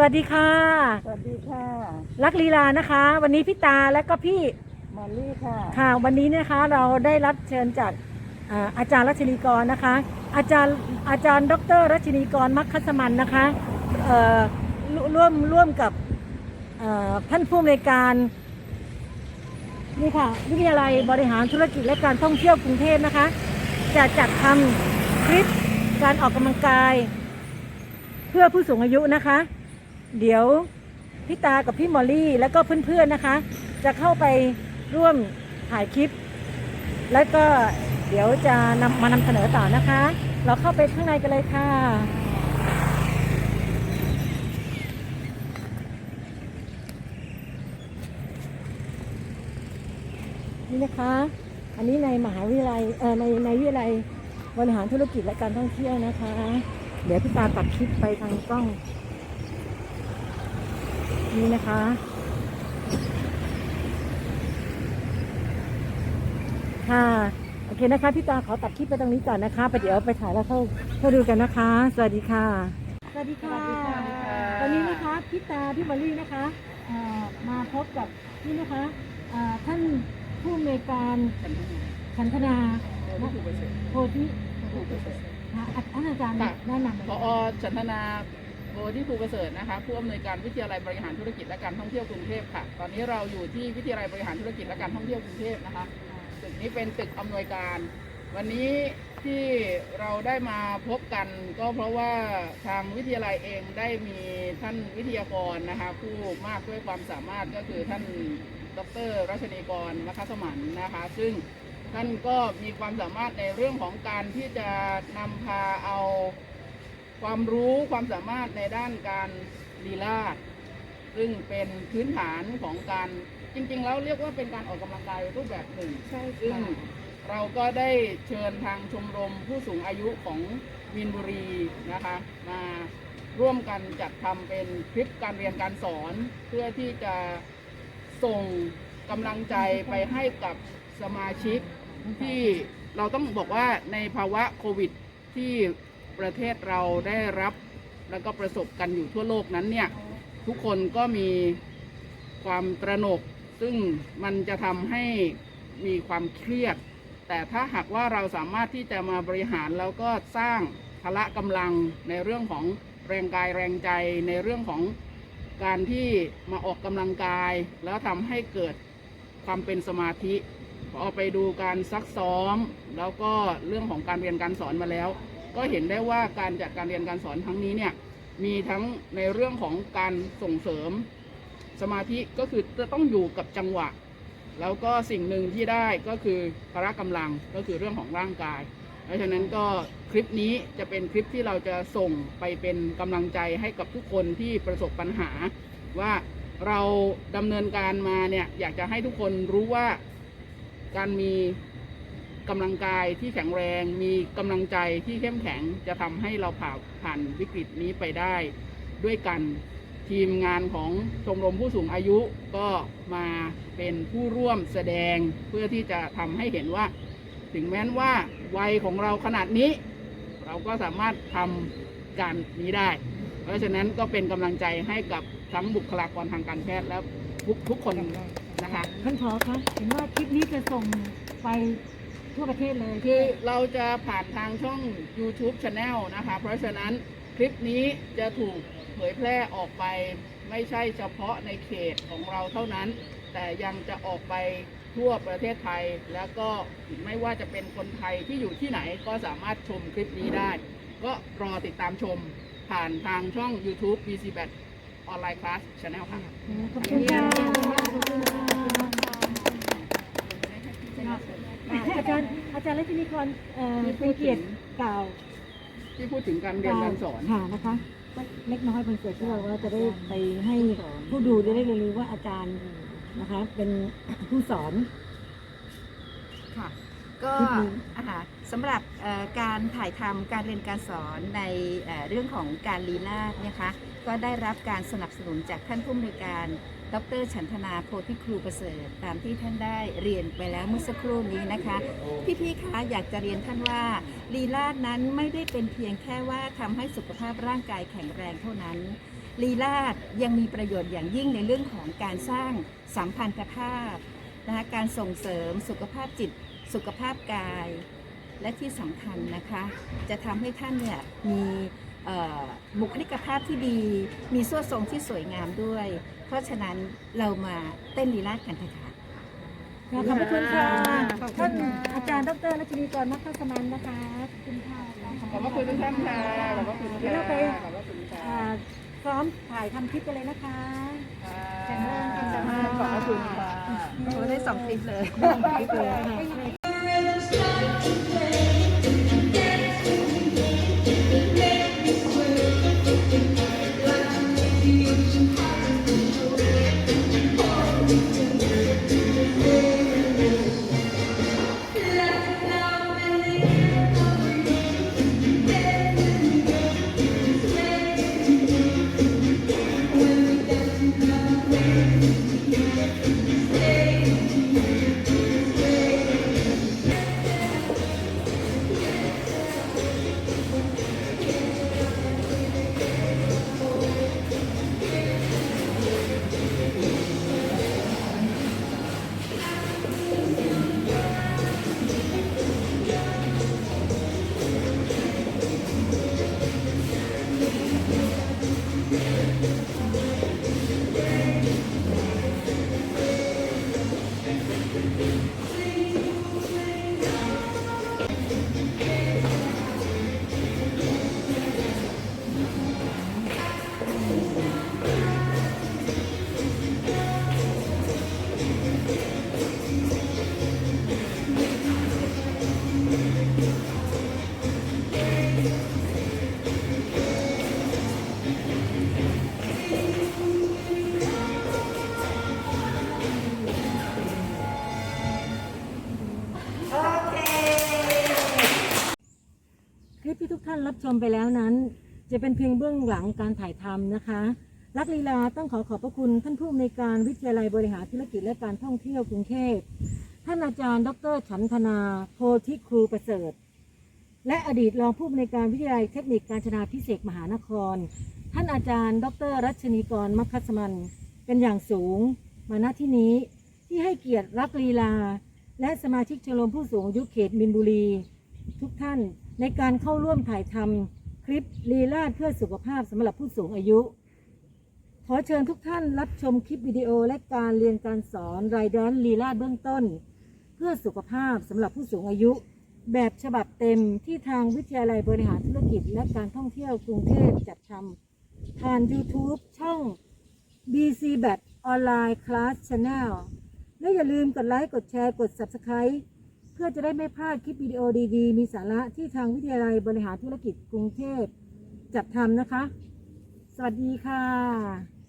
วัสดีค่ะ สวัสดีค่ะ รักลีลานะคะ วันนี้พี่ตาและก็พี่มอลลี่ค่ะ ค่ะ วันนี้นะคะเราได้รับเชิญจากอ่าอาจารย์รัชนีกรนะคะ อาจารย์อาจารย์ ดร รัชนีกรมัคคัสมันนะคะเอ่อร่ร่วมร่วมกับเอ่อท่านผู้อำนวยการนี่ค่ะวิทยาลัยบริหารธุรกิจและการท่องเที่ยวกรุงเทพนะคะ จะจัดทำคลิปการออกกำลังกาย เพื่อผู้สูงอายุนะคะ เดี๋ยวพี่ตากับพี่มอลลี่แล้วก็เพื่อนๆนะคะ จะเข้าไปร่วมถ่ายคลิป แล้วก็เดี๋ยวจะนำมานำเสนอต่อนะคะ เราเข้าไปข้างในกันเลยค่ะ นี่นะคะ อันนี้ในมหาวิทยาลัยเอ่อในในวิทยาลัยบริหารธุรกิจและการท่องเที่ยวนะคะ เดี๋ยวพี่ตาตัดคลิปไปทางกล้อง นี่นะคะค่ะโอเคนะคะ พี่ตาขอตัดคลิปไปตรงนี้ก่อนนะคะไปเดี๋ยวไปถ่ายแล้วเข้าเข้าดูกันนะคะ สวัสดีค่ะ สวัสดีค่ะสวัสดีค่ะวันนี้นะคะพี่ตาพี่มอลลี่นะคะอ่ามาพบกับนี่นะคะอ่าท่านผู้อำนวยการขันธนาโพธิค่ะอะท่านอาจารย์ค่ะแนะนำพอฉันธนา โบที่ภูประเสริฐนะคะผู้อำนวยการวิทยาลัยบริหารธุรกิจและการท่องเที่ยวกรุงเทพค่ะ ตอนนี้เราอยู่ที่วิทยาลัยบริหารธุรกิจและการท่องเที่ยวกรุงเทพนะคะตึกนี้เป็นตึกอำนวยการ วันนี้ที่เราได้มาพบกัน ก็เพราะว่าทางวิทยาลัยเองได้มีท่านวิทยากรนะคะผู้มากด้วยความสามารถก็คือท่านดรรัชนีกรมัคสมันนะคะ ซึ่งท่านก็มีความสามารถในเรื่องของการที่จะนำพาเอา ความรู้ความสามารถในด้านการลีลาศซึ่งเป็นพื้นฐานของการจริง ๆ แล้วเรียกว่าเป็นการออกกำลังกายรูปแบบหนึ่งใช่ซึ่งค่ะเราก็ได้เชิญทางชมรมผู้สูงอายุของมีนบุรีนะคะมาร่วมกันจัดทำเป็นคลิปการเรียนการสอน เพื่อที่จะส่งกำลังใจไปให้กับสมาชิกที่เราต้องบอกว่าในภาวะโควิดที่ ประเทศเราได้รับแล้วก็ประสบกันอยู่ทั่วโลกนั้นเนี่ยทุกคนก็มีความตระหนก ซึ่งมันจะทำให้มีความเครียด แต่ถ้าหากว่าเราสามารถที่จะมาบริหารแล้วก็สร้างพละกำลังในเรื่องของแรงกายแรงใจในเรื่องของการที่มาออกกำลังกาย แล้วทำให้เกิดความเป็นสมาธิพอไปดูการซักซ้อม แล้วก็เรื่องของการเรียนการสอนมาแล้ว ก็เห็นได้ว่าการจัดการเรียนการสอนครั้งนี้เนี่ยมีทั้งในเรื่องของการส่งเสริมสมาธิก็คือจะต้องอยู่กับจังหวะ แล้วก็สิ่งหนึ่งที่ได้ก็คือพละกำลังก็คือเรื่องของร่างกาย เพราะฉะนั้นก็คลิปนี้จะเป็นคลิปที่เราจะส่งไปเป็นกำลังใจให้กับทุกคนที่ประสบปัญหา ว่าเราดำเนินการมาเนี่ยอยากจะให้ทุกคนรู้ว่าการมี กำลังกายที่แข็งแรง มีกำลังใจที่เข้มแข็งจะทำให้เราผ่าผ่านวิกฤตนี้ไปได้ ด้วยกันทีมงานของชมรมผู้สูงอายุก็มาเป็นผู้ร่วมแสดงเพื่อที่จะทำให้เห็นว่า ถึงแม้นว่าวัยของเราขนาดนี้ เราก็สามารถทำการนี้ได้ เพราะฉะนั้นก็เป็นกำลังใจให้กับทั้งบุคลากรทางการแพทย์และทุกทุกคนนะคะท่านผอคะเห็นว่าคลิปนี้จะส่งไป ทั่วประเทศเลยคือเราจะผ่านทางช่อง YouTube Channel นะคะ เพราะฉะนั้นคลิปนี้จะถูกเผยแพร่ออกไปไม่ใช่เฉพาะในเขตของเราเท่านั้น แต่ยังจะออกไปทั่วประเทศไทย แล้วก็ไม่ว่าจะเป็นคนไทยที่อยู่ที่ไหนก็สามารถชมคลิปนี้ได้ ก็รอติดตามชมผ่านทางช่อง YouTube BC b a t Online Class Channel ค่ะขอบคุณค่ะอาจารย์ อาจารย์รัชนีกรเอ่อเป็นเกียรติกล่าวที่พูดถึงการเรียนการสอน ค่ะนะคะเล็กน้อยเป็นเกียรติที่เราว่าจะได้ไปให้ผู้ดูได้เรียนรู้ว่าอาจารย์นะคะ เป็นผู้สอน ค่ะ ก็คลิปนี้อ่าฮะสำหรับเอ่อการถ่ายทำการเรียนการสอนในเอ่อเรื่องของการลีลาศนะคะ ก็ได้รับการสนับสนุนจากท่านผู้อำนวยการ ดรฉันทนาโพธิครูประเสริฐตามที่ท่านได้เรียนไปแล้วเมื่อสักครู่นี้นะคะ พี่ๆคะอยากจะเรียนท่านว่าลีลาศนั้นไม่ได้เป็นเพียงแค่ว่าทำให้สุขภาพร่างกายแข็งแรงเท่านั้นลีลาดยังมีประโยชน์อย่างยิ่งในเรื่องของการสร้างสัมพันธภาพนะคะการส่งเสริมสุขภาพจิต สุขภาพกาย และที่สำคัญนะคะ จะทำให้ท่านเนี่ยมีเอ่อบุคลิกภาพที่ดี มีส่วนทรงที่สวยงามด้วย เพราะฉะนั้นเรามาเต้นลีลาดกันเถอะค่ะขอบพระคุณค่ะขอบคุท่านณค่ะอาจารย์ดรรัชนีกรมัคคสมันนะคะขอบคุณค่ะขอบพระคุณทุกท่านค่ะขอบพระคุณเดี๋ยวเราไปขอบพระคุณค่ะอ่าซ้อมถ่ายทำคลิปกันเลยนะคะแข็งแรงแข็งแรงขอบพระคุณค่ะโอ้ได้สองคลิปเลยคลิปเลย ท่านรับชมไปแล้วนั้น จะเป็นเพียงเบื้องหลังการถ่ายทำนะคะ ลักลีลาต้องขอขอบพระคุณท่านผู้อำนวยการวิทยาลัยบริหารธุรกิจและการท่องเที่ยวกรุงเทพ ท่านอาจารย์ ดรฉันธนาโพธิครูประเสริฐ และอดีตรองผู้อำนวยการวิทยาลัยเทคนิคการชนาพิเศษมหานคร ท่านอาจารย์ ดร รัชนีกรมัคคัสมัน เป็นอย่างสูง มาณที่นี้ที่ให้เกียรติรักลีลา และสมาชิกชมรมผู้สูงอายุเขตมินบุรี ทุกท่าน ในการเข้าร่วมถ่ายทำคลิปลีลาดเพื่อสุขภาพสำหรับผู้สูงอายุ ขอเชิญทุกท่านรับชมคลิปวิดีโอและการเรียนการสอนรายแดนลีลาดเบื้องต้น เพื่อสุขภาพสำหรับผู้สูงอายุ แบบฉบับเต็มที่ทางวิทยาลัยบริหารธุรกิจ และการท่องเที่ยวกรุงเทพจัดทำผ่าน YouTube ช่อง BC Bat Online Class Channel และอย่าลืมกดไลค์ กดแชร์ กด Subscribe พื่อจะได้ไม่พลาดคลิปวิดีโอดีๆ มีสาระที่ทางวิทยาลัยบริหารธุรกิจกรุงเทพจัดทำนะคะ สวัสดีค่ะ